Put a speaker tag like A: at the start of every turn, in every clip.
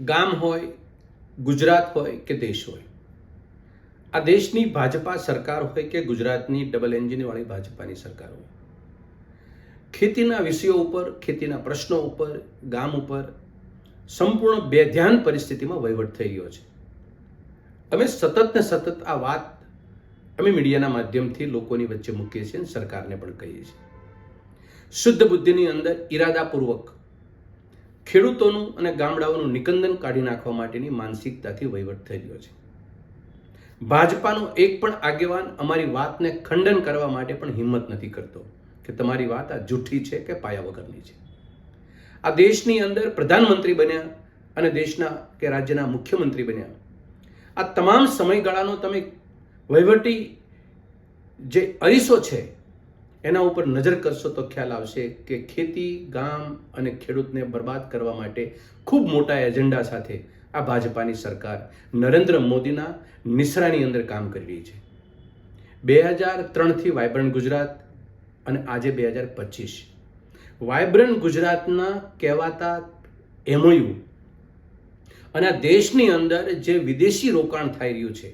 A: ગામ હોય, ગુજરાત હોય કે દેશ હોય. આ દેશની ભાજપા સરકાર હોય કે ગુજરાતની ડબલ એન્જિનવાળી ભાજપાની સરકાર હોય. ખેતીના વિષયો ઉપર, ખેતીના પ્રશ્નો ઉપર, ગામ ઉપર સંપૂર્ણ બેધ્યાન પરિસ્થિતિમાં વહીવટ થઈ ગયો છે. અમે સતત ને સતત આ વાત અમે મીડિયાના માધ્યમથી લોકોની વચ્ચે મૂકીએ છીએ અને સરકારને પણ કહીએ છીએ. શુદ્ધ બુદ્ધિની અંદર ઈરાદાપૂર્વક ખેડૂતોનું અને ગામડાઓનું નિકંદન કાઢી નાખવા માટેની માનસિકતાથી વહીવટ થઈ રહ્યો છે. ભાજપાનો એક પણ આગેવાન અમારી વાતને ખંડન કરવા માટે પણ હિંમત નથી કરતો કે તમારી વાત આ જૂઠી છે કે પાયા વગરની છે. આ દેશની અંદર પ્રધાનમંત્રી બન્યા અને દેશના કે રાજ્યના મુખ્યમંત્રી બન્યા. આ તમામ સમયગાળાનો તમે વહીવટી જે અરીસો છે એના ઉપર નજર કરશો તો ખ્યાલ આવશે કે ખેતી, ગામ અને ખેડૂતને બરબાદ કરવા માટે ખૂબ મોટા એજન્ડા સાથે આ ભાજપાની સરકાર નરેન્દ્ર મોદીના નિસરાની અંદર કામ કરી રહી છે. બે હજાર ત્રણથી વાયબ્રન્ટ ગુજરાત અને આજે બે હજાર પચીસ. વાયબ્રન્ટ ગુજરાતના કહેવાતા એમઓયુ અને આ દેશની અંદર જે વિદેશી રોકાણ થઈ રહ્યું છે,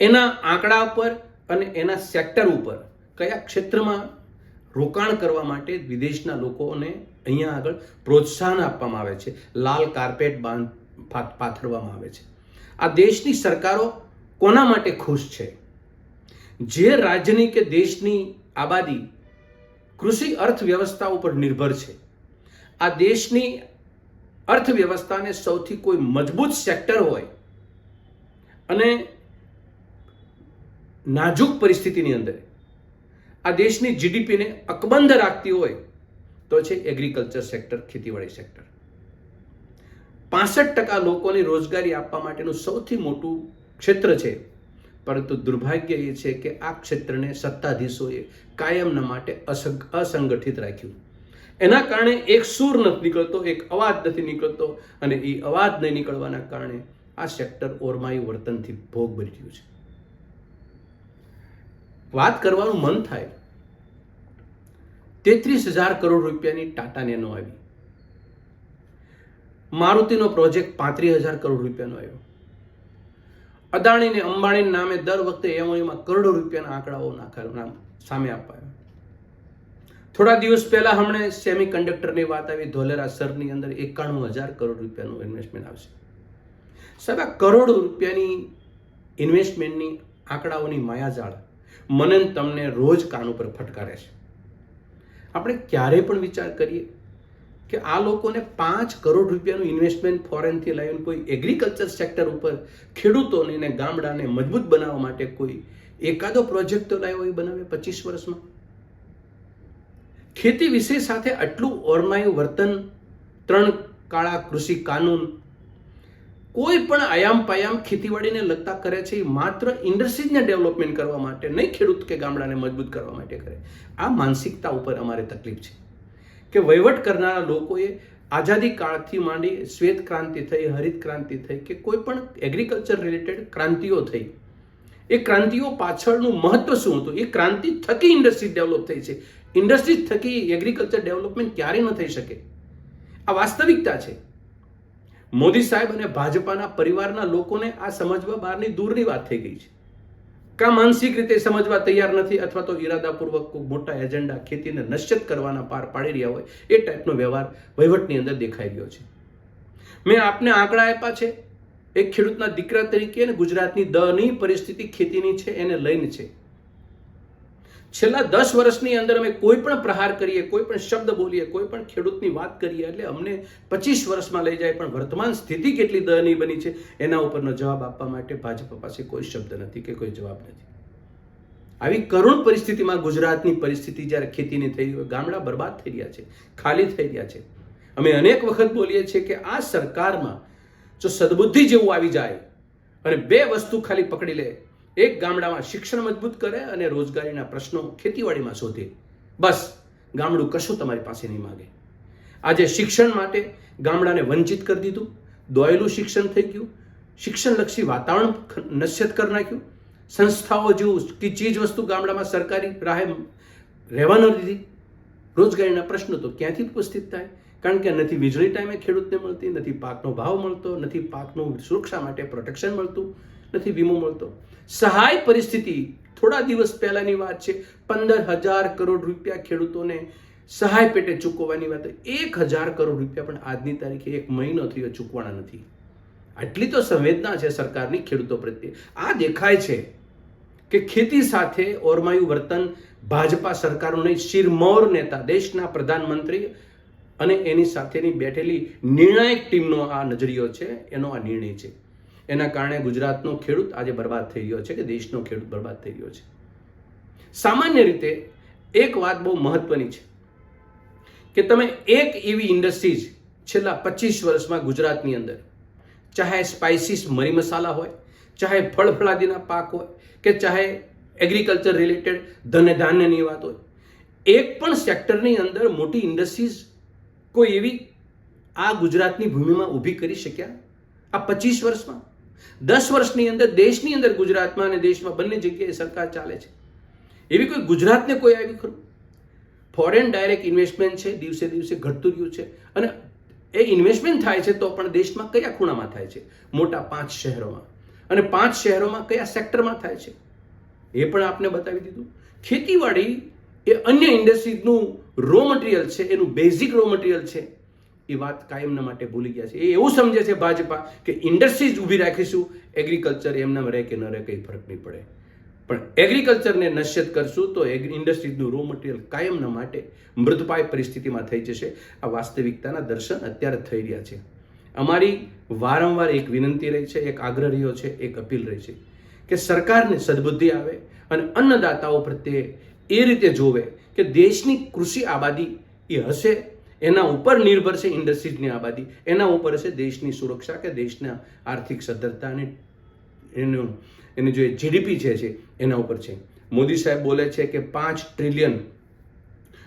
A: એના આંકડા પર અને એના સેક્ટર ઉપર કયા ક્ષેત્રમાં રોકાણ કરવા માટે વિદેશના લોકોને અહીંયા આગળ પ્રોત્સાહન આપવામાં આવે છે? લાલ કાર્પેટ બાંધ પાથરવામાં આવે છે. આ દેશની સરકારો કોના માટે ખુશ છે? જે રાજ્યની કે દેશની આબાદી કૃષિ અર્થવ્યવસ્થા ઉપર નિર્ભર છે. આ દેશની અર્થવ્યવસ્થાને સૌથી કોઈ મજબૂત સેક્ટર હોય અને નાજુક પરિસ્થિતિની અંદર આ દેશની જીડીપીને અકબંધ રાખતી હોય તો છે એગ્રીકલ્ચર સેક્ટર ખેતીવાડી સેક્ટર પાસઠ ટકા લોકોને રોજગારી આપવા માટેનું સૌથી મોટું ક્ષેત્ર છે. પરંતુ દુર્ભાગ્ય એ છે કે આ ક્ષેત્રને સત્તાધીશોએ કાયમના માટે અસંગઠિત રાખ્યું. એના કારણે એક સૂર નથી નીકળતો, એક અવાજ નથી નીકળતો અને એ અવાજ નહીં નીકળવાના કારણે આ સેક્ટર ઓરમાયું વર્તનથી ભોગ બની રહ્યું છે. વાત કરવાનું મન થાય. તેત્રીસ હજાર કરોડ રૂપિયાની ટાટા નેનો આવી. મારુતિનો પ્રોજેક્ટ પાંત્રીસ હજાર કરોડ રૂપિયાનો આવ્યો. અદાણી ને અંબાણી નામે દર વખતે એમઓયુમાં કરોડો રૂપિયાના આંકડાઓ નામ સામે અપાયા. થોડા દિવસ પહેલા હમણે સેમી કંડક્ટરની વાત આવી. ધોલેરા સરની અંદર એકાણું હજાર કરોડ રૂપિયાનું ઇન્વેસ્ટમેન્ટ આવશે. સાહેબ કરોડ રૂપિયાની ઇન્વેસ્ટમેન્ટની આંકડાઓની માયાજાળ મને તમને રોજ કાન ઉપર ફટકારે છે. આપણે ક્યારે પણ વિચાર કરીએ કે આ લોકોને પાંચ કરોડ રૂપિયાનું ઇન્વેસ્ટમેન્ટ ફોરેનથી લાવીને કોઈ એગ્રીકલ્ચર સેક્ટર ઉપર ખેડૂતોને અને ગામડાને મજબૂત બનાવવા માટે કોઈ એકાદો પ્રોજેક્ટ તો લાવ્યો એ બનાવે પચીસ વર્ષમાં? ખેતી વિશે સાથે આટલું ઓરમાયું વર્તન ત્રણ કાળા કૃષિ કાનૂન કોઈ પણ આયામ પાયામ ખેતીવાડીને લગતા કરે છે એ માત્ર ઇન્ડસ્ટ્રીઝને ડેવલપમેન્ટ કરવા માટે નહીં, ખેડૂત કે ગામડાને મજબૂત કરવા માટે કરે. આ માનસિકતા ઉપર અમારે તકલીફ છે કે વહીવટ કરનારા લોકોએ આઝાદી કાળથી માંડી શ્વેત ક્રાંતિ થઈ, હરિત ક્રાંતિ થઈ કે કોઈ પણ એગ્રીકલ્ચર રિલેટેડ ક્રાંતિઓ થઈ. એ ક્રાંતિઓ પાછળનું મહત્વ શું હતું? એ ક્રાંતિ થકી ઇન્ડસ્ટ્રી ડેવલપ થઈ છે. ઇન્ડસ્ટ્રી થકી એગ્રીકલ્ચર ડેવલપમેન્ટ ક્યારેય ન થઈ શકે. આ વાસ્તવિકતા છે. મોદી સાહેબ અને ભાજપાના પરિવારના લોકોને આ સમજવા બહારની દૂરની વાત થઈ ગઈ છે. કા માનસિક રીતે સમજવા તૈયાર નથી અથવા તો ઈરાદાપૂર્વક મોટા એજન્ડા ખેતીને નશ્યત કરવાના પાર પાડી રહ્યા હોય એ ટાઈપનો વ્યવહાર વહીવટની અંદર દેખાઈ રહ્યો છે. મેં આપને આંકડા આપ્યા છે. એક ખેડૂતના દીકરા તરીકે અને ગુજરાતની દની પરિસ્થિતિ ખેતીની છે, એને લઈને છે. છેલ્લા દસ વર્ષની અંદર અમે કોઈ પણ પ્રહાર કરીએ, કોઈ પણ શબ્દ બોલીએ, કોઈ પણ ખેડૂતની વાત કરીએ, એટલે અમને પચીસ વર્ષમાં લઈ જાય, પણ વર્તમાન સ્થિતિ કેટલી દયનીય બની છે, એના ઉપરનો જવાબ આપવા માટે ભાજપા પાસે કોઈ શબ્દ નથી કે કોઈ જવાબ નથી. આવી કરુણ પરિસ્થિતિમાં ગુજરાતની પરિસ્થિતિ જ્યારે ખેતીની થઈ હોય, ગામડા બરબાદ થઈ રહ્યા છે, ખાલી થઈ રહ્યા છે. અમે અનેક વખત બોલીએ છીએ કે આ સરકારમાં જો સદબુદ્ધિ જેવું આવી જાય અને બે વસ્તુ ખાલી પકડી લે એક ગામડામાં શિક્ષણ મજબૂત કરે અને રોજગારીના પ્રશ્નો ખેતીવાડીમાં શોધે. બસ, ગામડું કશું તમારી પાસે નહીં માગે. આજે શિક્ષણ માટે ગામડાને વંચિત કરી દીધું, દોયેલું શિક્ષણ થઈ ગયું, શિક્ષણલક્ષી વાતાવરણ નશ્યત કરી નાખ્યું, સંસ્થાઓ જેવું કે ચીજ વસ્તુ ગામડામાં સરકારી રાહે રહેવા ન દીધી. રોજગારીના પ્રશ્નો તો ક્યાંથી ઉપસ્થિત થાય? કારણ કે નથી વીજળી ટાઈમે ખેડૂતને મળતી, નથી પાકનો ભાવ મળતો, નથી પાકનું સુરક્ષા માટે પ્રોટેક્શન મળતું નથી વીમો મળતો. સહાય પરિસ્થિતિ, થોડા દિવસ પહેલાની વાત છે પંદર હજાર કરોડ રૂપિયા ખેડૂતોને સહાય પેટે ચૂકવવાની વાત. એક હજાર કરોડ રૂપિયા પણ આજની તારીખે એક મહિનો થયો ચૂકવાના નથી. આટલી તો સંવેદના છે સરકારની ખેડૂતો પ્રત્યે. આ દેખાય છે કે ખેતી સાથે ઓરમાયું વર્તન ભાજપા સરકારોને શિરમોર નેતા, દેશના પ્રધાનમંત્રી અને એની સાથેની બેઠેલી નિર્ણાયક ટીમનો આ નજરિયો છે. એનો આ નિર્ણય છે. એના કારણે ગુજરાતનો ખેડૂત આજે બરબાદ થઈ ગયો છે કે દેશનો ખેડૂત બરબાદ થઈ ગયો છે. સામાન્ય રીતે એક વાત બહુ મહત્વની છે કે તમે એક એવી ઇન્ડસ્ટ્રીઝ છેલ્લા પચીસ વર્ષમાં ગુજરાતની અંદર, ચાહે સ્પાઇસીસ મરી મસાલા હોય, ચાહે ફળફળાદીના પાક હોય, કે ચાહે એગ્રીકલ્ચર રિલેટેડ ધન ધાન્યની વાત હોય, એક પણ સેક્ટરની અંદર મોટી ઇન્ડસ્ટ્રીઝ કોઈ એવી આ ગુજરાતની ભૂમિમાં ઊભી કરી શક્યા? આ પચીસ વર્ષમાં? દસ વર્ષની અંદર દેશની અંદર ગુજરાતમાં અને દેશમાં બંને જગ્યાએ સરકાર ચાલે છે. એવી કોઈ ગુજરાતને કોઈ આવી ખરું? ફોરેન ડાયરેક્ટ ઇન્વેસ્ટમેન્ટ છે, દિવસે દિવસે ઘટતું રહ્યું છે અને એ ઇન્વેસ્ટમેન્ટ થાય છે તો પણ દેશમાં કયા ખૂણામાં થાય છે? મોટા પાંચ શહેરોમાં. અને પાંચ શહેરોમાં કયા સેક્ટરમાં થાય છે? એ પણ આપને બતાવી દીધું. ખેતીવાડી એ અન્ય ઇન્ડસ્ટ્રીઝનું રો મટીરિયલ છે, એનું બેઝિક રો મટીરિયલ છે. એ વાત કાયમના માટે ભૂલી ગયા છે. એ એવું સમજે છે ભાજપા કે ઇન્ડસ્ટ્રીઝ ઊભી રાખીશું એગ્રીકલ્ચર એમના રહે કે ન રહે કંઈ ફરક નહીં પડે. પણ એગ્રીકલ્ચરને નશ્યત કરશું તો ઇન્ડસ્ટ્રીઝનું રો મટીરિયલ કાયમના માટે મૃતપાય પરિસ્થિતિમાં થઈ જશે. આ વાસ્તવિકતાના દર્શન અત્યારે થઈ રહ્યા છે. અમારી વારંવાર એક વિનંતી રહી છે, એક આગ્રહ રહ્યો છે, એક અપીલ રહી છે કે સરકારને સદબુદ્ધિ આવે અને અન્નદાતાઓ પ્રત્યે એ રીતે જોવે કે દેશની કૃષિ આબાદી એ હશે એના ઉપર નિર્ભર છે ઇન્ડસ્ટ્રીઝની આબાદી, એના ઉપર છે દેશની સુરક્ષા કે દેશના આર્થિક સદ્ધરતા અને એનું, એની જે જીડીપી છે છે એના ઉપર છે. મોદી સાહેબ બોલે છે કે પાંચ ટ્રિલિયન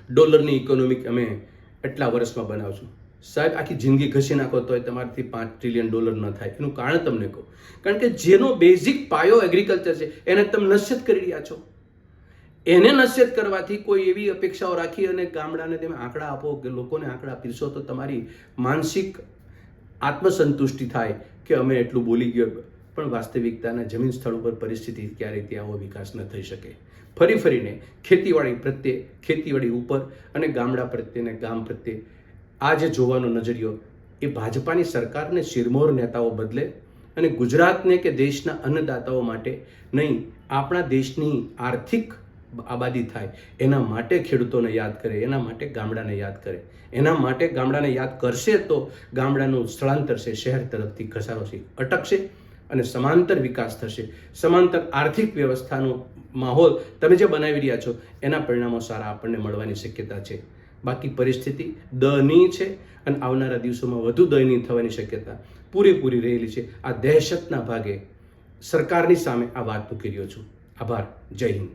A: ડોલરની ઇકોનોમિક અમે એટલા વર્ષમાં બનાવશું. સાહેબ, આખી જિંદગી ઘસી નાખો તોય તમારાથી પાંચ ટ્રિલિયન ડોલર ન થાય. એનું કારણ તમને કહું. કારણ કે જેનો બેઝિક પાયો એગ્રીકલ્ચર છે, એને તમે નશ્યત કરી રહ્યા છો. એને નશ્યત કરવાથી કોઈ એવી અપેક્ષાઓ રાખી અને ગામડાને તમે આંકડા આપો કે લોકોને આંકડા પીરસો તો તમારી માનસિક આત્મસંતુષ્ટિ થાય કે અમે એટલું બોલી ગયો. પણ વાસ્તવિકતાના જમીન સ્થળ ઉપર પરિસ્થિતિ ક્યારેય ત્યાં આવો વિકાસ ન થઈ શકે. ફરી ફરીને ખેતીવાડી પ્રત્યે, ખેતીવાડી ઉપર અને ગામડા પ્રત્યે અને ગામ પ્રત્યે આ જે જોવાનો નજરિયો એ ભાજપાની સરકારને શિરમોર નેતાઓ બદલે અને ગુજરાતને કે દેશના અન્નદાતાઓ માટે નહીં, આપણા દેશની આર્થિક આબાદી થાય. એના માટે ખેડૂતોને યાદ કરે, એના માટે ગામડાને યાદ કરે. એના માટે ગામડાને યાદ કરશે તો ગામડાનું સ્થળાંતર છે, શહેર તરફથી ઘસારો અટકશે અને સમાંતર વિકાસ થશે. સમાંતર આર્થિક વ્યવસ્થાનો માહોલ તમે જે બનાવી રહ્યા છો, એના પરિણામો સારા આપણને મળવાની શક્યતા છે. બાકી પરિસ્થિતિ દયનીય છે અને આવનારા દિવસોમાં વધુ દયનીય થવાની શક્યતા પૂરેપૂરી રહેલી છે. આ દહેશતના ભાગે સરકારની સામે આ વાત મૂકી રહ્યો છું. આભાર. જય હિન્દ.